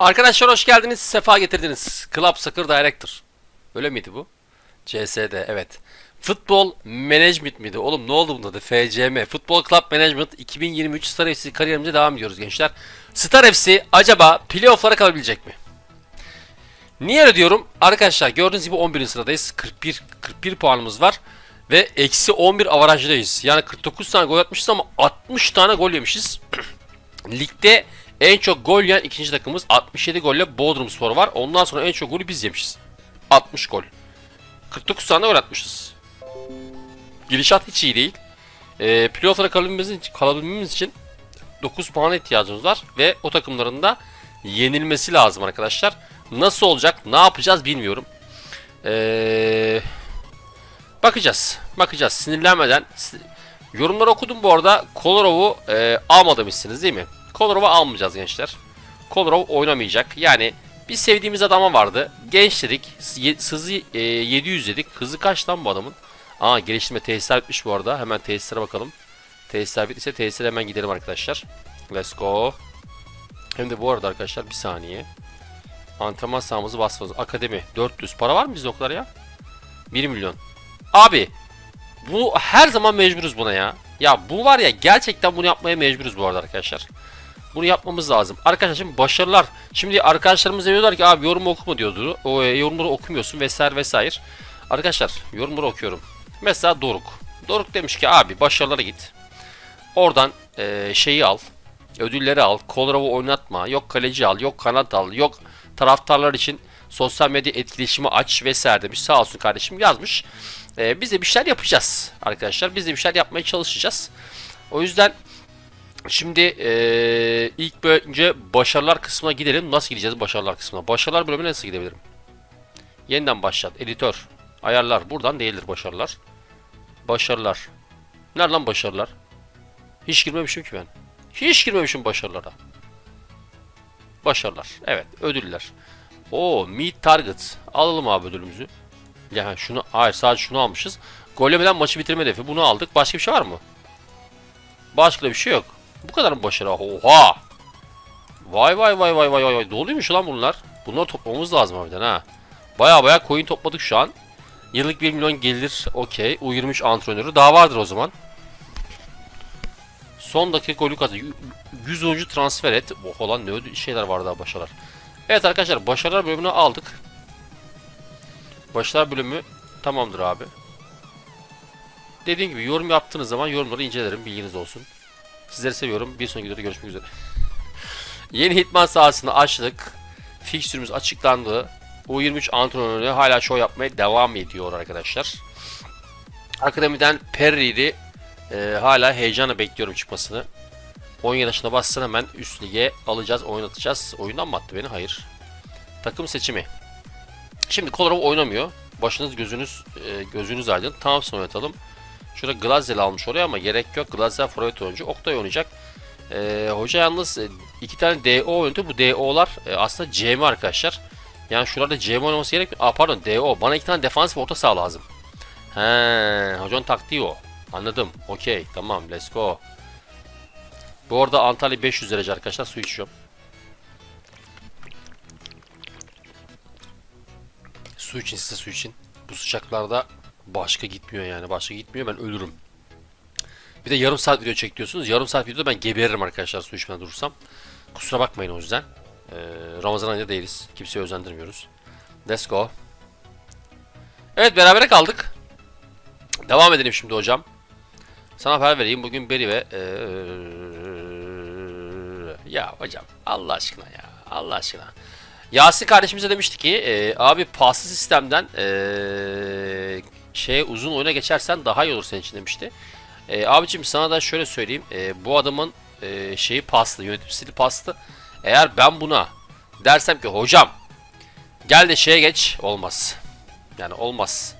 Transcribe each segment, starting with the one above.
Arkadaşlar hoş geldiniz. Sefa getirdiniz. Club Soccer Director. Öyle miydi bu? CS'de evet. Futbol Management miydi? Oğlum ne oldu bunda da? FCM. Futbol Club Management 2023 Star FC kariyerimize devam ediyoruz gençler. Star FC acaba playoff'lara kalabilecek mi? Niye öyle diyorum? Arkadaşlar gördüğünüz gibi 11. sıradayız. 41 41 puanımız var. Ve eksi 11 avarajdayız. Yani 49 tane gol atmışız ama 60 tane gol yemişiz. Ligde en çok gol yiyen ikinci takımımız 67 golle Bodrum Spor var. Ondan sonra en çok golü biz yemişiz. 60 gol. 49 tane gol atmışız. Gidişat hiç iyi değil. E, playoff'lara kalabilmemiz için, kalabilmemiz için 9 puana ihtiyacımız var. Ve o takımların da yenilmesi lazım arkadaşlar. Nasıl olacak, ne yapacağız bilmiyorum. Eee... Bakacağız. Bakacağız. Sinirlenmeden. Si- Yorumları okudum bu arada. Kolorov'u e, almamışsınız değil mi? Kolorov'u almayacağız gençler. Kolarov oynamayacak. Yani biz sevdiğimiz adama vardı. Genç dedik. Hızı e, 700 dedik. Hızı kaç lan bu adamın? Aa geliştirme tesisler bitmiş bu arada. Hemen tesislere bakalım. Tesisler bittiyse tesislere hemen gidelim arkadaşlar. Let's go. Hem de bu arada arkadaşlar bir saniye. Antrenman sahamızı basmamız. Akademi 400. Para var mı bizde o ya? 1 milyon. Abi bu her zaman mecburuz buna ya. Ya bu var ya gerçekten bunu yapmaya mecburuz bu arada arkadaşlar. Bunu yapmamız lazım. Arkadaşlar şimdi başarılar. Şimdi arkadaşlarımız diyorlar ki abi yorum okuma diyordu. O e, yorumları okumuyorsun vesaire vesaire. Arkadaşlar yorumları okuyorum. Mesela Doruk. Doruk demiş ki abi başarılara git. Oradan e, şeyi al. Ödülleri al. Kolorov'u oynatma. Yok kaleci al. Yok kanat al. Yok taraftarlar için sosyal medya etkileşimi aç vesaire demiş. Sağ olsun kardeşim yazmış. Ee, biz de bir şeyler yapacağız arkadaşlar. Biz de bir şeyler yapmaya çalışacağız. O yüzden şimdi ee, ilk önce başarılar kısmına gidelim. Nasıl gideceğiz başarılar kısmına? Başarılar bölümüne nasıl gidebilirim? Yeniden başlat. Editör. Ayarlar. Buradan değildir başarılar. Başarılar. Nerede lan başarılar? Hiç girmemişim ki ben. Hiç girmemişim başarılara. Başarılar. Evet. Ödüller. O meet target. Alalım abi ödülümüzü. Yani şunu hayır sadece şunu almışız. Gol yemeden maçı bitirme hedefi. Bunu aldık. Başka bir şey var mı? Başka bir şey yok. Bu kadar mı başarı? Oha! Vay vay vay vay vay vay vay. Doluymuş lan bunlar. Bunları toplamamız lazım harbiden ha. Baya baya coin topladık şu an. Yıllık 1 milyon gelir. Okey. U23 antrenörü. Daha vardır o zaman. Son dakika golü kazandı. 100 oyuncu transfer et. Oh lan ne ödü şeyler var daha başarılar. Evet arkadaşlar başarılar bölümünü aldık. Başlar bölümü tamamdır abi. Dediğim gibi yorum yaptığınız zaman yorumları incelerim bilginiz olsun. Sizleri seviyorum. Bir sonraki videoda görüşmek üzere. Yeni Hitman sahasını açtık. Fikstürümüz açıklandı. U23 antrenörü hala show yapmaya devam ediyor arkadaşlar. Akademiden Perri'yi e, hala heyecanla bekliyorum çıkmasını. 17 yaşına bassın hemen üst lige alacağız, oynatacağız. Oyundan mı attı beni? Hayır. Takım seçimi. Şimdi Kolarov oynamıyor. Başınız gözünüz e, gözünüz aydın. Thompson oynatalım. Şurada Glazel almış oraya ama gerek yok. Glazel forvet oyuncu. Oktay oynayacak. E, hoca yalnız e, iki tane DO oynadı. Bu DO'lar e, aslında CM arkadaşlar. Yani şurada CM oynaması gerekmiyor. Aa pardon DO. Bana iki tane defansif orta saha lazım. He, hocanın taktiği o. Anladım. Okey. Tamam. Let's go. Bu arada Antalya 500 derece arkadaşlar. Su içiyorum. Su için size su için. Bu sıcaklarda başka gitmiyor yani. Başka gitmiyor ben ölürüm. Bir de yarım saat video çek diyorsunuz. Yarım saat videoda ben geberirim arkadaşlar su içmeden durursam. Kusura bakmayın o yüzden. Ee, Ramazan ayında değiliz. Kimseye özendirmiyoruz. Let's go. Evet berabere kaldık. Devam edelim şimdi hocam. Sana haber vereyim. Bugün Beri ve ee, ya hocam Allah aşkına ya. Allah aşkına. Yasin kardeşimize demişti ki e, abi paslı sistemden e, şeye uzun oyuna geçersen daha iyi olur senin için demişti. E, abicim sana da şöyle söyleyeyim. E, bu adamın e, şeyi paslı, yönetim stili paslı. Eğer ben buna dersem ki hocam gel de şeye geç olmaz. Yani olmaz.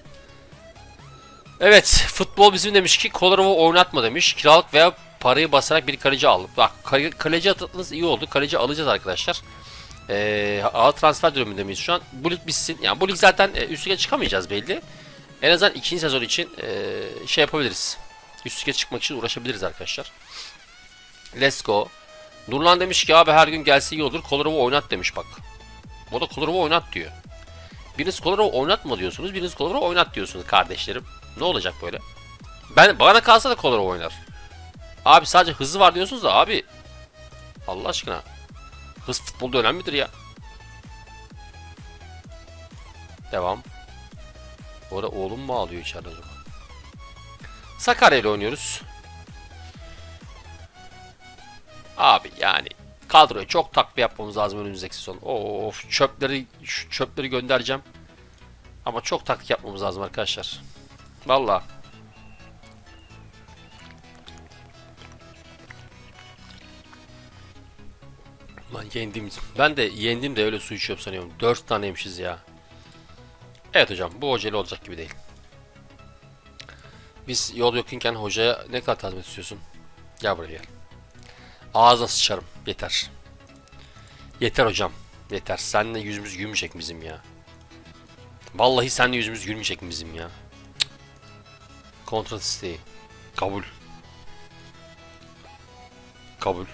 Evet futbol bizim demiş ki Kolarov'u oynatma demiş. Kiralık veya parayı basarak bir kaleci al. Bak kale- kaleci atlatınız iyi oldu. Kaleci alacağız arkadaşlar. Ee, A transfer döneminde miyiz şu an? Bu lig bitsin. Yani bu lig zaten e, üst lige çıkamayacağız belli. En azından ikinci sezon için e, şey yapabiliriz. Üst çıkmak için uğraşabiliriz arkadaşlar. Let's go. Nurlan demiş ki abi her gün gelse iyi olur. Kolarova oynat demiş bak. O da Kolarova oynat diyor. Biriniz Kolarova oynatma diyorsunuz. Biriniz Kolarova oynat diyorsunuz kardeşlerim. Ne olacak böyle? Ben bana kalsa da Kolarova oynar. Abi sadece hızı var diyorsunuz da abi. Allah aşkına. Hız futbolda önemlidir ya. Devam. Bu arada oğlum mu ağlıyor içeride acaba? Sakarya ile oynuyoruz. Abi yani kadroya çok takviye yapmamız lazım önümüzdeki sezon. Of çöpleri şu çöpleri göndereceğim. Ama çok taktik yapmamız lazım arkadaşlar. Valla. Lan yendim. Ben de yendim de öyle su içiyorum sanıyorum. 4 tane yemişiz ya. Evet hocam bu hocayla olacak gibi değil. Biz yol yakınken hocaya ne kadar tazminat istiyorsun? Gel buraya gel. Ağzına sıçarım. Yeter. Yeter hocam. Yeter. Seninle yüzümüz gülmeyecek bizim ya. Vallahi seninle yüzümüz gülmeyecek bizim ya. Cık. Kontrat isteği. Kabul. Kabul.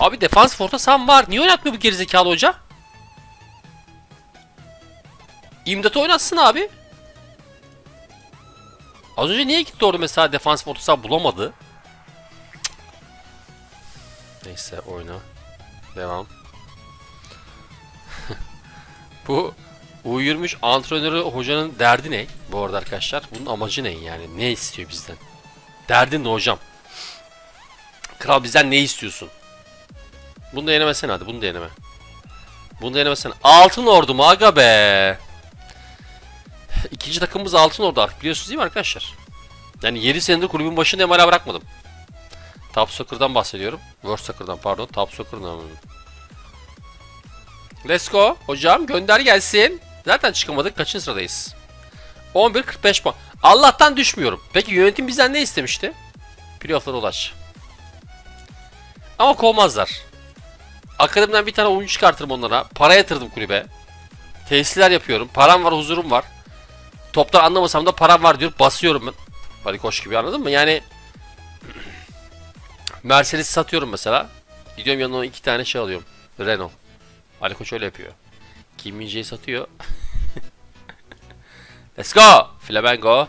Abi defans forta sam var. Niye oynatmıyor bu gerizekalı hoca? İmdat'ı oynatsın abi. Az önce niye gitti orada mesela defans forta sam bulamadı? Cık. Neyse oyna. Devam. bu U23 antrenörü hocanın derdi ne? Bu arada arkadaşlar. Bunun amacı ne yani? Ne istiyor bizden? Derdin ne hocam? Kral bizden ne istiyorsun? Bunu da yenemesene hadi. Bunu da yeneme. Bunu da yenemesene. Altın ordu mu aga be? İkinci takımımız altın artık biliyorsunuz değil mi arkadaşlar? Yani 7 senedir kulübün başında hala bırakmadım. Top Soccer'dan bahsediyorum. World Soccer'dan pardon. Top Soccer'dan. Let's go. Hocam gönder gelsin. Zaten çıkamadık. Kaçıncı sıradayız? 11-45 puan. Allah'tan düşmüyorum. Peki yönetim bizden ne istemişti? Playoff'lara ulaş. Ama kovmazlar. Akademiden bir tane oyuncu çıkartırım onlara. Para yatırdım kulübe. Tesisler yapıyorum. Param var, huzurum var. Toptan anlamasam da param var diyor. Basıyorum ben. Hadi koş gibi anladın mı? Yani Mercedes satıyorum mesela. Gidiyorum yanına iki tane şey alıyorum. Renault. Ali Koç öyle yapıyor. Kim Min-jae'yi satıyor. Let's go! Flamengo.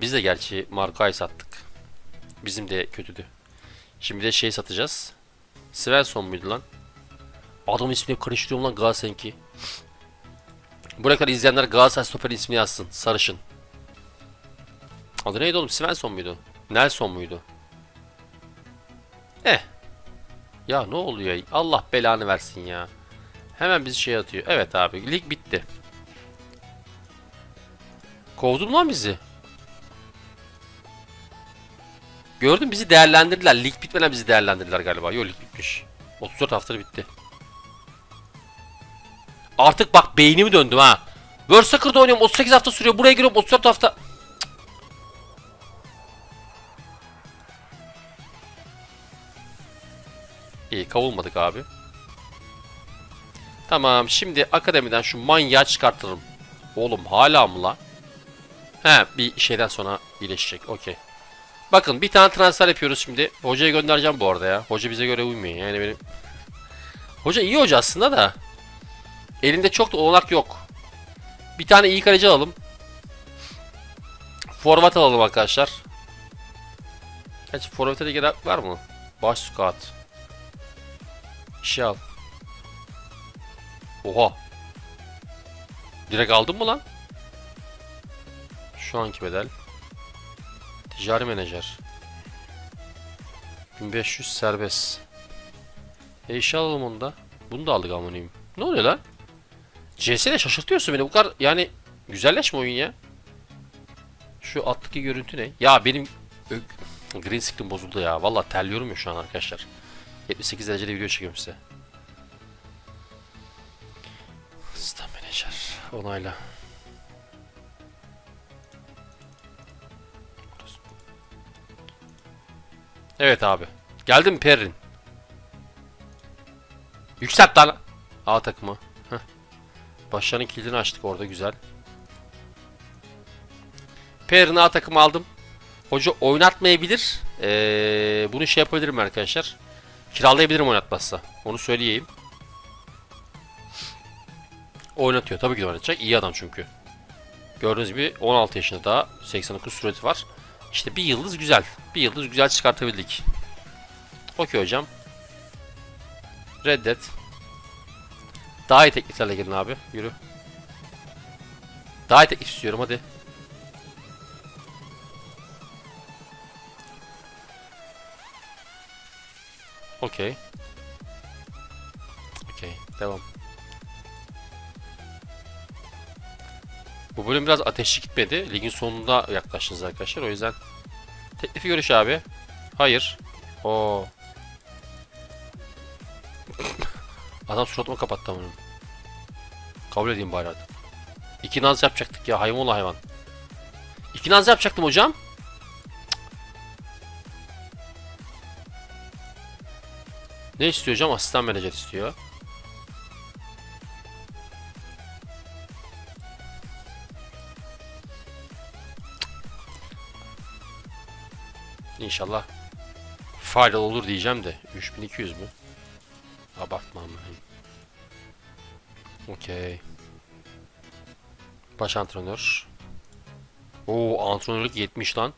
Biz de gerçi Marka'yı sattık. Bizim de kötüdü. Şimdi de şey satacağız. Svensson muydu lan? Adam ismini karıştırıyorum lan Galatasaray'ınki. Buraya kadar izleyenler Galatasaray stoper ismini yazsın. Sarışın. Adı neydi oğlum? Svensson muydu? Nelson muydu? Eh. Ya ne oluyor? Allah belanı versin ya. Hemen bizi şey atıyor. Evet abi lig bitti. Kovdun lan bizi. Gördün bizi değerlendirdiler. Lig bitmeden bizi değerlendirdiler galiba. Yok lig bitmiş. 34 haftada bitti. Artık bak beynimi döndüm ha. World Soccer'da oynuyorum 38 hafta sürüyor. Buraya giriyorum 34 hafta. İyi kavulmadık abi. Tamam şimdi akademiden şu manyağı çıkartırım. Oğlum hala mı la? He bir şeyden sonra iyileşecek. Okey. Bakın bir tane transfer yapıyoruz şimdi. Hocaya göndereceğim bu arada ya. Hoca bize göre uymuyor. Yani benim... Hoca iyi hoca aslında da. Elinde çok da olanak yok. Bir tane iyi kaleci alalım. Forvet alalım arkadaşlar. Kaç forvete de gerek var mı? Baş squat. İşe al. Oha. Direkt aldın mı lan? Şu anki bedel. Ticari menajer. 1500 serbest. E alalım onu da. Bunu da aldık amoniyim. Ne oluyor lan? CS'de şaşırtıyorsun beni. Bu kadar yani güzelleşme oyun ya. Şu alttaki görüntü ne? Ya benim green screen bozuldu ya. Vallahi terliyorum ya şu an arkadaşlar. 78 derecede video çekiyorum size. Sistem menajer. Onayla. Evet abi. Geldi mi Perrin? Yükselt lan. A takımı. Başlarının kilidini açtık orada güzel. Perrin A takımı aldım. Hoca oynatmayabilir. Ee, bunu şey yapabilirim arkadaşlar. Kiralayabilirim oynatmazsa. Onu söyleyeyim. Oynatıyor. Tabii ki de oynatacak. İyi adam çünkü. Gördüğünüz gibi 16 yaşında daha 89 süresi var. İşte bir yıldız güzel. Bir yıldız güzel çıkartabildik. Okey hocam. Reddet. Daha iyi tekliflerle gelin abi. Yürü. Daha iyi teklif istiyorum hadi. Okey. Okey. Devam. Bu bölüm biraz ateşli gitmedi. Ligin sonunda yaklaştınız arkadaşlar. O yüzden teklifi görüş abi. Hayır. Oo. Adam suratıma kapattı amına. Kabul edeyim bari hadi. İki naz yapacaktık ya hayvan hayvan. İki naz yapacaktım hocam. Ne istiyor hocam? Asistan menajer istiyor. İnşallah faydalı olur diyeceğim de 3200 mü? Abartma ama. Okey. Baş antrenör. Oo antrenörlük 70 lan.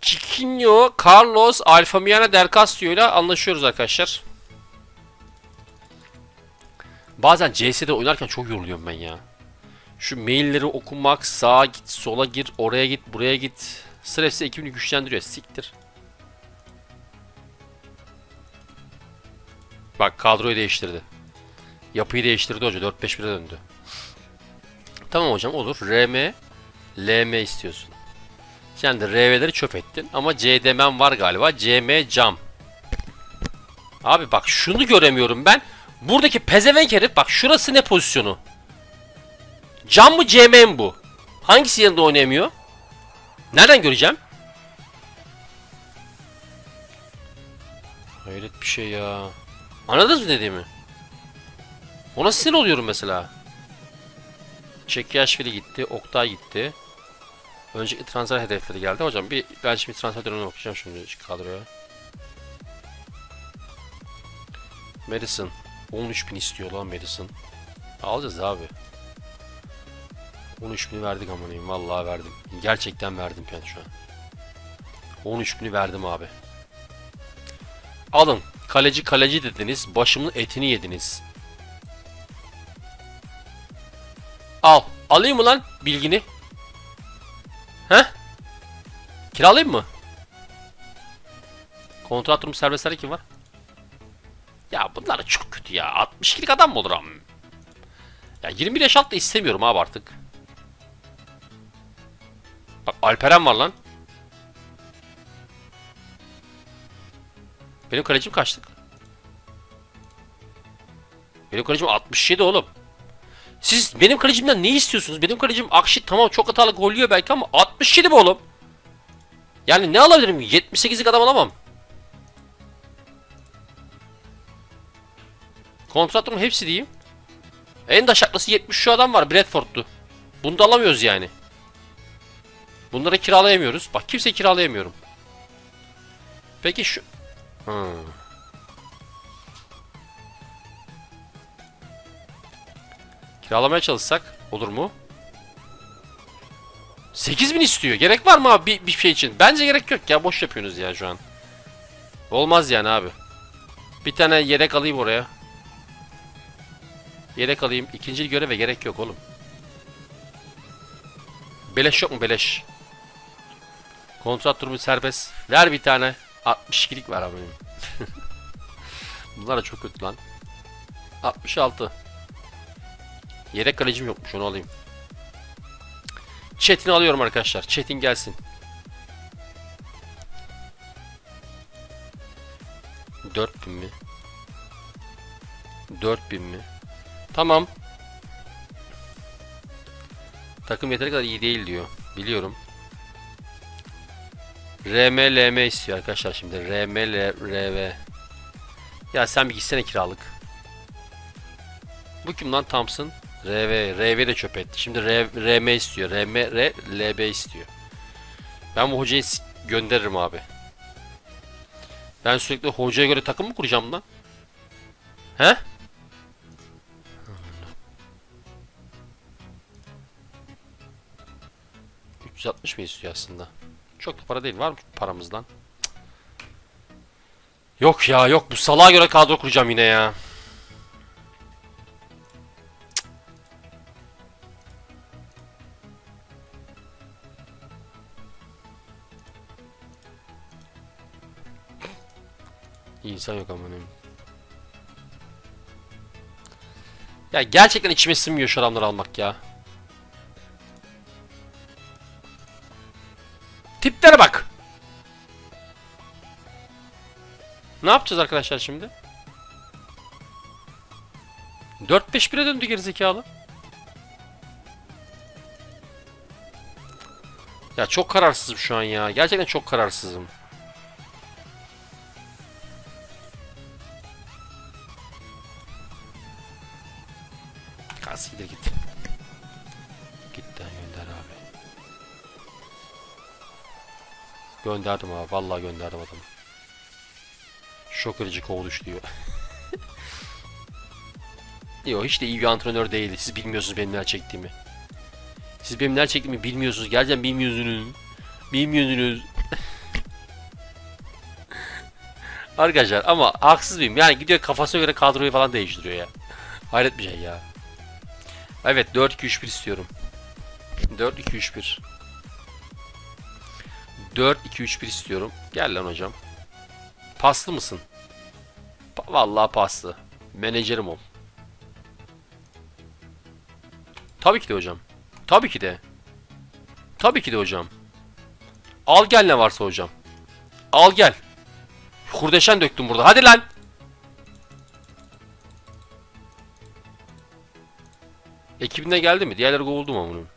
Chiquinho, Carlos, Alfamiana Del Castillo ile anlaşıyoruz arkadaşlar. Bazen CS'de oynarken çok yoruluyorum ben ya. Şu mailleri okumak, sağa git, sola gir, oraya git, buraya git. Sırf ekibini güçlendiriyor. Siktir. Bak kadroyu değiştirdi. Yapıyı değiştirdi hoca. 4-5-1'e döndü. Tamam hocam olur. RM, LM istiyorsun. Sen de RV'leri çöp ettin. Ama CDM'm var galiba. CM cam. Abi bak şunu göremiyorum ben. Buradaki pezevenk herif bak şurası ne pozisyonu? Cam mı CM mi bu? Hangisi yanında oynayamıyor? Nereden göreceğim? Hayret bir şey ya. Anladınız mı dediğimi? Ona sinir oluyorum mesela. Çekyaşvili gitti, Oktay gitti. Önceki transfer hedefleri geldi. Hocam bir ben şimdi transfer dönemine bakacağım şimdi kadroya. Madison. 13.000 istiyor lan Madison. Alacağız abi. 13.000 verdik amanayım. Vallahi verdim. Gerçekten verdim yani şu an. 13.000 verdim abi. Alın. Kaleci kaleci dediniz. Başımın etini yediniz. Al. Alayım mı lan bilgini? He? Kiralayayım mı? Kontrat durum serbestlerde kim var? Ya bunlar çok kötü ya. 62'lik adam mı olur am? Ya 21 yaş alt da istemiyorum abi artık. Bak Alperen var lan. Benim kalecim kaçtık? Benim kalecim 67 oğlum. Siz benim kalecimden ne istiyorsunuz? Benim kalecim Akşit tamam çok hatalı gollüyor belki ama 67 mi oğlum? Yani ne alabilirim? 78'lik adam alamam. Kontrat durum hepsi diyeyim. En daşaklısı 70 şu adam var Bradford'du. Bunu da alamıyoruz yani. Bunları kiralayamıyoruz. Bak kimse kiralayamıyorum. Peki şu... Kiralamaya çalışsak olur mu? 8000 istiyor. Gerek var mı abi bir, bir şey için? Bence gerek yok ya. Boş yapıyorsunuz ya şu an. Olmaz yani abi. Bir tane yedek alayım oraya. Yedek alayım. İkinci göreve gerek yok oğlum. Beleş yok mu beleş? Kontrat durumu serbest. Ver bir tane. 62'lik ver abi. Bunlar da çok kötü lan. 66. Yedek kalecim yokmuş onu alayım. Çetin'i alıyorum arkadaşlar. Çetin gelsin. Dört bin mi? Dört bin mi? Tamam. Takım yeteri kadar iyi değil diyor. Biliyorum. RM, LM istiyor arkadaşlar şimdi. RM, L, RV. Ya sen bir gitsene kiralık. Bu kim lan Thompson? RV, RV de çöp etti. Şimdi RM istiyor. RM, istiyor. Ben bu hocayı gönderirim abi. Ben sürekli hocaya göre takım mı kuracağım lan? He? 360 mı istiyor aslında? Çok da para değil. Var mı paramızdan? Yok ya yok. Bu salağa göre kadro kuracağım yine ya. İnsan yok amanın. Ya gerçekten içime sinmiyor şu adamları almak ya. Ne yapacağız arkadaşlar şimdi? 4-5-1'e döndü gerizekalı. Ya çok kararsızım şu an ya. Gerçekten çok kararsızım. Kas gider git. Git lan gönder abi. Gönderdim abi. Vallahi gönderdim adamı. Şok edici kovuluş diyor. Yok hiç de iyi bir antrenör değil. Siz bilmiyorsunuz benim neler çektiğimi. Siz benim neler çektiğimi bilmiyorsunuz. Gerçekten bilmiyorsunuz. Bilmiyorsunuz. Arkadaşlar ama haksız mıyım? Yani gidiyor kafasına göre kadroyu falan değiştiriyor ya. Hayret bir şey ya. Evet 4-2-3-1 istiyorum. 4-2-3-1. 4-2-3-1 istiyorum. Gel lan hocam. Paslı mısın? Vallahi paslı. Menajerim ol. Tabii ki de hocam. Tabii ki de. Tabii ki de hocam. Al gel ne varsa hocam. Al gel. Kurdeşen döktüm burada. Hadi lan. Ekibine geldi mi? Diğerleri kovuldu mu bunun?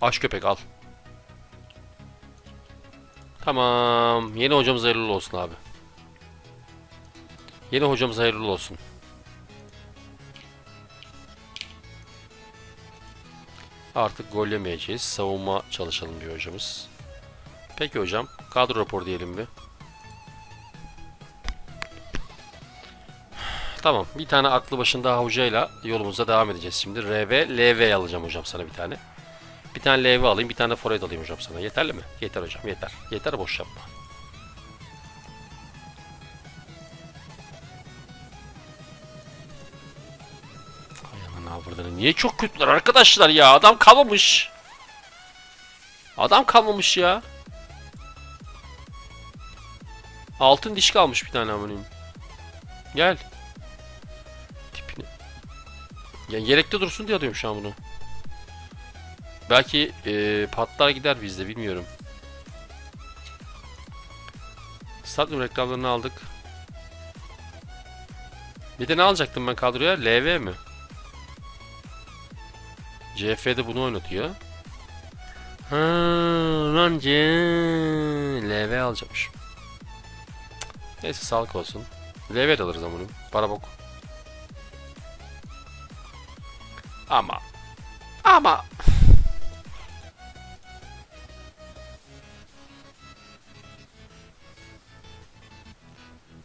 Aç köpek al. Tamam. Yeni hocamız hayırlı olsun abi. Yeni hocamız hayırlı olsun. Artık gol yemeyeceğiz. Savunma çalışalım diyor hocamız. Peki hocam. Kadro raporu diyelim bir. Tamam. Bir tane aklı başında hocayla yolumuza devam edeceğiz şimdi. RV, LV alacağım hocam sana bir tane. Bir tane LV alayım, bir tane forvet alayım hocam sana. Yeterli mi? Yeter hocam, yeter. Yeter boş yapma. Ay aman avradını. Niye çok kötüler arkadaşlar ya? Adam kalmamış. Adam kalmamış ya. Altın diş kalmış bir tane amanıyım. Gel. Tipini. Ya yelekte dursun diye alıyorum şu an bunu. Belki e, patlar gider bizde bilmiyorum. Stadyum reklamlarını aldık. Bir de ne alacaktım ben kadroya? LV mi? CF'de bunu oynatıyor. Ha, lan C LV alacakmış. Neyse sağlık olsun. LV de alırız bunu. Para bok. Ama ama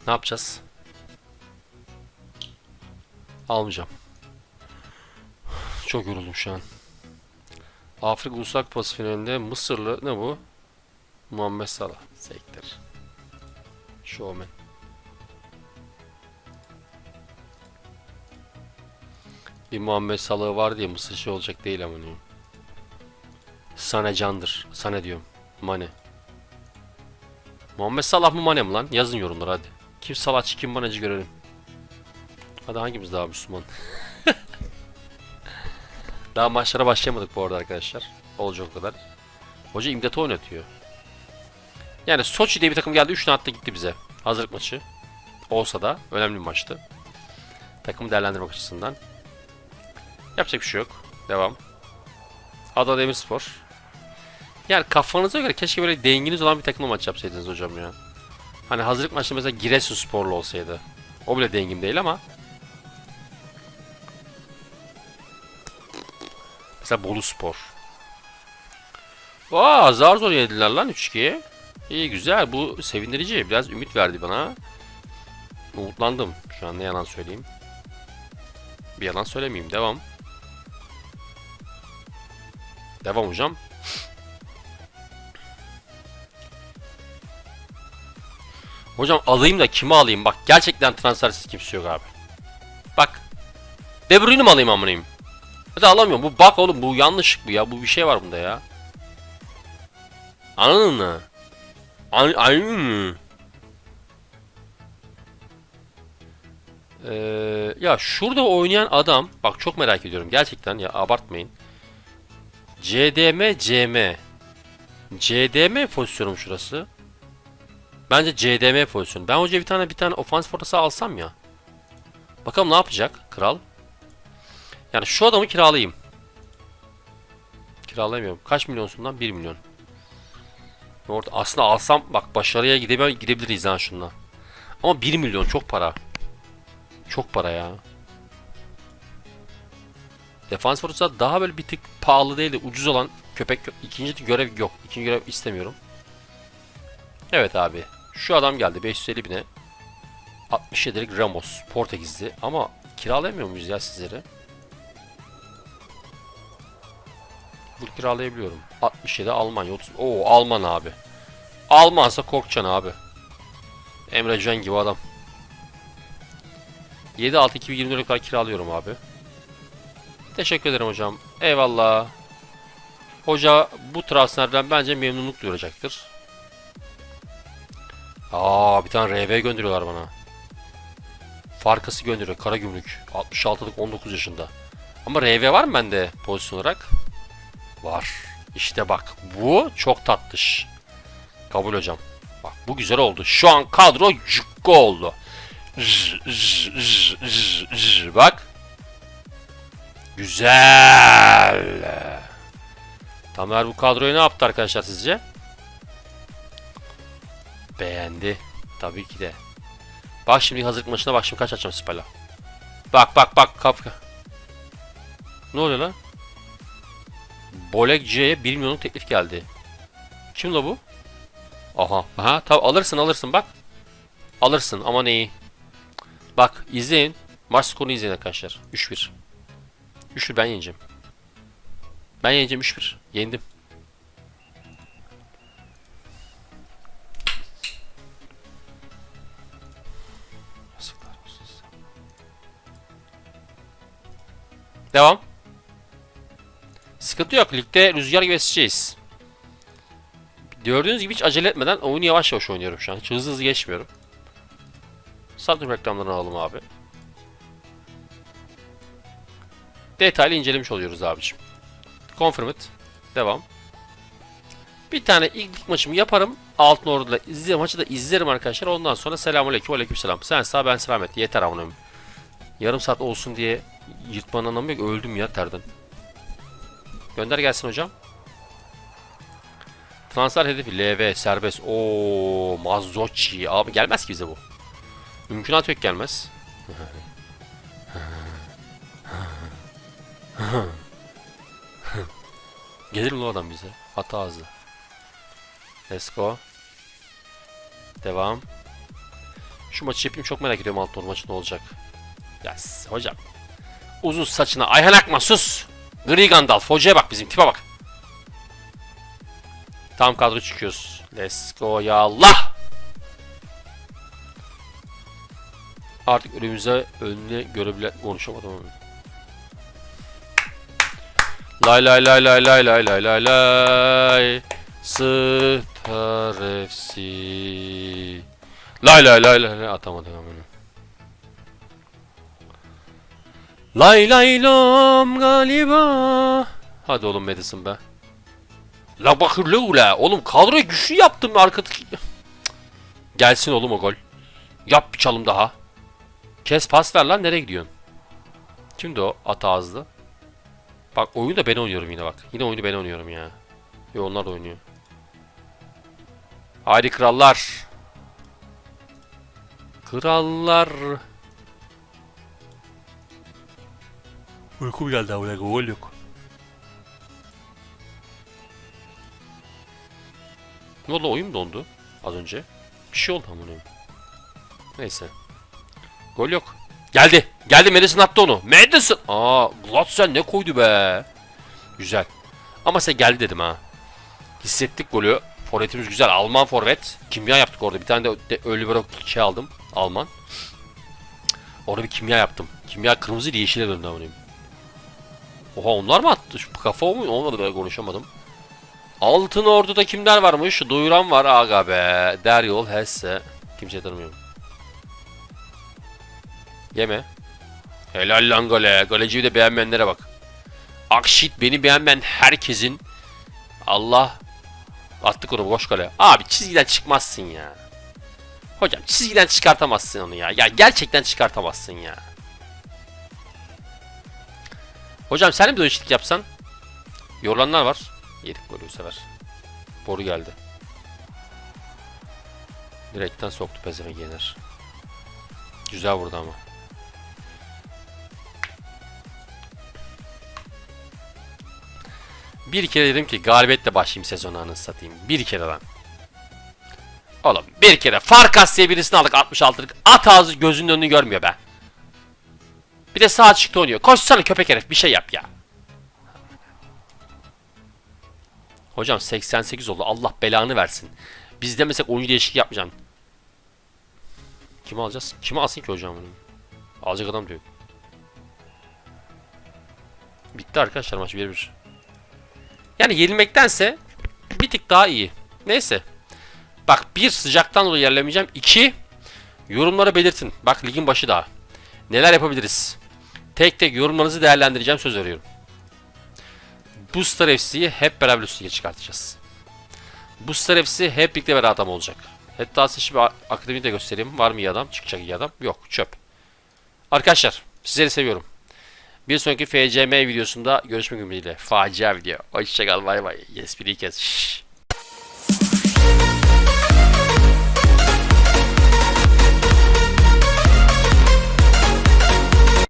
Ne yapacağız? Almayacağım. Çok yoruldum şu an. Afrika Ulusal Kupası finalinde Mısırlı ne bu? Muhammed Salah. Sektir. Showman. Bir Muhammed Salah var diye Mısır şey olacak değil ama ne? Sane candır. Sane diyorum. Mane. Muhammed Salah mı Mane mi lan? Yazın yorumlara hadi. Kim Salahçı kim Manacı görelim. Hadi hangimiz daha Müslüman? daha maçlara başlayamadık bu arada arkadaşlar. Olacak o kadar. Hoca imdatı oynatıyor. Yani Soçi diye bir takım geldi 3 tane attı gitti bize. Hazırlık maçı. Olsa da önemli bir maçtı. Takımı değerlendirmek açısından. Yapacak bir şey yok. Devam. Adana Demirspor. Yani kafanıza göre keşke böyle denginiz olan bir takımla maç yapsaydınız hocam ya. Hani hazırlık maçı mesela Giresunsporlu olsaydı. O bile dengim değil ama. Mesela Bolu Spor. Aa zar zor yediler lan 3-2'ye. İyi güzel bu sevindirici. Biraz ümit verdi bana. Umutlandım. Şu an ne yalan söyleyeyim. Bir yalan söylemeyeyim. Devam. Devam hocam. Hocam alayım da kimi alayım? Bak gerçekten transfersiz kimse yok abi. Bak. De Bruyne'i mi alayım amınayım? Hadi alamıyorum. Bu bak oğlum bu yanlışlık bu ya. Bu bir şey var bunda ya. Anladın mı? An anladın mı? Ee, ya şurada oynayan adam bak çok merak ediyorum gerçekten ya abartmayın. CDM CM CDM pozisyonum şurası. Bence CDM pozisyonu. Ben hoca bir tane bir tane ofans forası alsam ya. Bakalım ne yapacak kral. Yani şu adamı kiralayayım. Kiralayamıyorum. Kaç milyonsundan? 1 milyon. Orada aslında alsam bak başarıya gidebe gidebiliriz ha şunla. Ama 1 milyon çok para. Çok para ya. Defans forası daha böyle bir tık pahalı değil de ucuz olan köpek ikinci görev yok. İkinci görev istemiyorum. Evet abi. Şu adam geldi 550 bine. 67'lik Ramos. Portekizli. Ama kiralayamıyor muyuz ya sizleri? Bu kiralayabiliyorum. 67 Almanya 30. Oo Alman abi. Almansa korkacaksın abi. Emre Can gibi adam. 7-6 2024'e kadar kiralıyorum abi. Teşekkür ederim hocam. Eyvallah. Hoca bu transferden bence memnunluk duyacaktır. Aa bir tane RV gönderiyorlar bana. Farkası gönderiyor. Karagümrük. 66'lık 19 yaşında. Ama RV var mı bende pozisyon olarak? Var. İşte bak bu çok tatlış. Kabul hocam. Bak bu güzel oldu. Şu an kadro cukko oldu. J, j, j, j. Bak. Güzel. Tamer bu kadroyu ne yaptı arkadaşlar sizce? Beğendi. Tabii ki de. Bak şimdi hazırlık maçına bak şimdi kaç açacağım Spala. Bak bak bak kapka. Ne oluyor lan? Bolek C'ye 1 milyonluk teklif geldi. Kim la bu? Aha. Aha tabi alırsın alırsın bak. Alırsın ama neyi? Bak izleyin. Maç skorunu izleyin arkadaşlar. 3-1. 3-1 ben yeneceğim. Ben yeneceğim 3-1. Yendim. Devam. Sıkıntı yok. Ligde rüzgar gibi eseceğiz. Gördüğünüz gibi hiç acele etmeden oyunu yavaş yavaş oynuyorum şu an. Hiç hızlı hızlı geçmiyorum. Saturn reklamlarını alalım abi. Detaylı incelemiş oluyoruz abiciğim. Confirm it. Devam. Bir tane ilk lig maçımı yaparım. Altın Ordu'da izle maçı da izlerim arkadaşlar. Ondan sonra selamünaleyküm aleykümselam. Sen sağ ben selamet. Yeter amınım. Yarım saat olsun diye yırtmanın anlamı yok. Öldüm ya terden. Gönder gelsin hocam. Transfer hedefi LV serbest. Oo Mazzocchi. Abi gelmez ki bize bu. Mümkünat yok gelmez. Gelir mi o adam bize? Hata hızlı. Let's. Devam. Şu maçı yapayım çok merak ediyorum alt maçı ne olacak. Yes hocam. Uzun saçına Ayhan Akma sus. Gri Gandalf. Hocaya bak bizim tipe bak. Tam kadro çıkıyoruz. Let's go ya Allah. Artık önümüze önüne görebilen konuşamadım onu. Lay lay lay lay lay lay lay lay lay Star FC Lay lay lay lay atamadım ben Lay lay lom galiba Hadi oğlum Madison be La bakır la Oğlum kadroyu güçlü yaptım arkadaki Gelsin oğlum o gol Yap bir çalım daha Kes pas ver lan nereye gidiyorsun Kimdi o at ağızlı Bak oyunu da ben oynuyorum yine bak. Yine oyunu ben oynuyorum ya. Yo onlar da oynuyor. Haydi krallar. Krallar. Uykum geldi ama gol yok. Ne oldu oyun dondu az önce? Bir şey oldu amına. Neyse. Gol yok. Geldi. Geldi Madison attı onu. Madison. Aa, Glatzel ne koydu be. Güzel. Ama sen geldi dedim ha. Hissettik golü. Forvetimiz güzel. Alman forvet. Kimya yaptık orada. Bir tane de, de Oliver şey aldım. Alman. Orada bir kimya yaptım. Kimya kırmızı ile yeşile döndü amına. Oha onlar mı attı? Şu kafa mu? Olmadı be konuşamadım. Altın Ordu'da kimler varmış? Duyuran var aga be. Deryol, Hesse. Kimse tanımıyorum. Yeme. Helal lan gole. Goleciyi de beğenmeyenlere bak. Akşit beni beğenmeyen herkesin Allah attık onu boş kale. Abi çizgiden çıkmazsın ya. Hocam çizgiden çıkartamazsın onu ya. Ya gerçekten çıkartamazsın ya. Hocam sen bir değişiklik yapsan. Yorulanlar var. Yedik golü bu sefer. Boru geldi. Direkten soktu pezevenk yener. Güzel vurdu ama. Bir kere dedim ki galibiyetle başlayayım sezonu anasını satayım. Bir kere lan. Oğlum bir kere Farkas diye birisini aldık 66'lık. At ağzı gözünün önünü görmüyor be. Bir de sağ çıktı oynuyor. Koşsana köpek herif bir şey yap ya. Hocam 88 oldu. Allah belanı versin. Biz demesek oyuncu değişiklik yapmayacağım. Kimi alacağız? Kimi alsın ki hocam bunu? Alacak adam diyor. Bitti arkadaşlar maç 1-1. Yani yenilmektense bir tık daha iyi. Neyse. Bak bir sıcaktan dolayı yerlemeyeceğim. İki yorumlara belirtin. Bak ligin başı daha. Neler yapabiliriz? Tek tek yorumlarınızı değerlendireceğim söz veriyorum. Bu Star FC'yi hep beraber üst lige çıkartacağız. Bu Star FC hep birlikte beraber adam olacak. Hatta size şimdi akademiyi de göstereyim. Var mı iyi adam? Çıkacak iyi adam? Yok. Çöp. Arkadaşlar sizleri seviyorum. Bir sonraki FCM videosunda görüşmek ümidiyle. Facia video. Hoşçakal bay bay. Espri kes. Şşş.